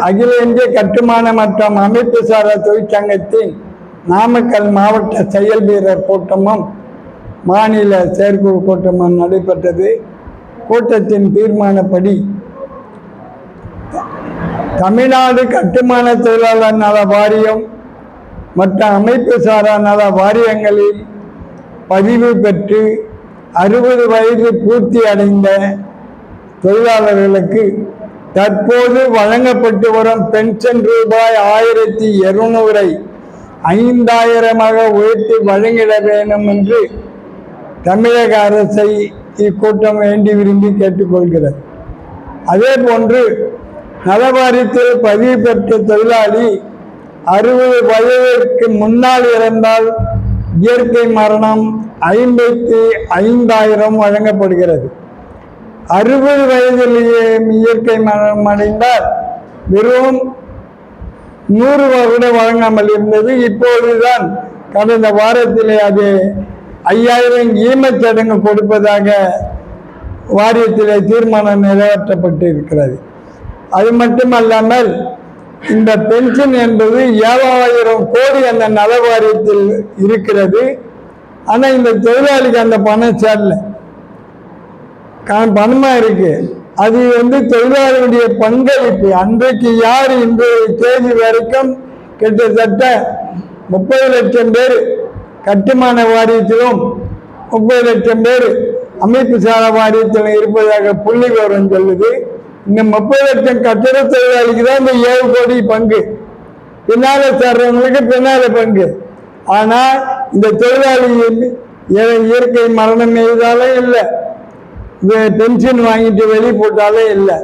அகில இந்திய கட்டுமான மற்றும் அமைப்பு சாரா தொழிற்சங்கத்தின் நாமக்கல் மாவட்ட செயல் வீரர் கூட்டமும் மாநில செயற்குழு கூட்டமும் நடைபெற்றது. கூட்டத்தின் தீர்மானப்படி தமிழ்நாடு கட்டுமான தொழிலாளர் நல வாரியம் மற்ற அமைப்பு சாரா நல வாரியங்களில் பதிவு பெற்று அறுபது வயது பூர்த்தி அடைந்த தொழிலாளர்களுக்கு தற்போது வழங்கப்பட்டு வரும் பென்ஷன் ரூபாய் ஆயிரத்தி இருநூறை ஐந்தாயிரமாக உயர்த்தி வழங்கிட வேண்டும் என்று தமிழக அரசை இக்கூட்டம் வேண்டி விரும்பி கேட்டுக்கொள்கிறது. அதே போன்று நலவாரியத்தில் பதிவு பெற்ற தொழிலாளி அறுபது வயதிற்கு முன்னால் இறந்தால் இயற்கை மரணம் ஐம்பத்தி ஐந்தாயிரம் வழங்கப்படுகிறது. அறுபது வயதிலேயே இயற்கை மரணம் அடைந்தால் வெறும் நூறு ரூபாய் கூட வழங்காமல் இருந்தது. இப்பொழுதுதான் கடந்த வாரத்திலே அது ஐயாயிரம் ஈமச்சடங்கு கொடுப்பதாக வாரியத்திலே தீர்மானம் நிறைவேற்றப்பட்டு இருக்கிறது அது மட்டுமல்லாமல் இந்த பென்ஷன் என்பது ஏழாயிரம் கோடி அந்த நல வாரியத்தில் இருக்கிறது. ஆனால் இந்த தொழிலாளிக்கு அந்த பணம் சேரலை. கா- பணமா இருக்கு. அது வந்து தொழிலாளருடைய பங்களிப்பு. அன்றைக்கு யார் இன்றைய தேதி வரைக்கும் கிட்டத்தட்ட முப்பது லட்சம் பேர் கட்டுமான வாரியத்திலும் முப்பது லட்சம் பேர் அமைப்பு சாரா வாரியத்திலும் இருப்பதாக புள்ளி விவரம் சொல்லுது. இந்த முப்பது லட்சம் கட்டட தொழிலாளிக்கு தான் இந்த ஏழு கோடி பங்கு. பின்னால சேர்றவங்களுக்கு பின்னால பங்கு. ஆனா இந்த தொழிலாளி இயற்கை மரணம் எய்தாலும் இல்லை. பென்ஷன் வாங்கிட்டு வெளியே போட்டாலே இல்லை.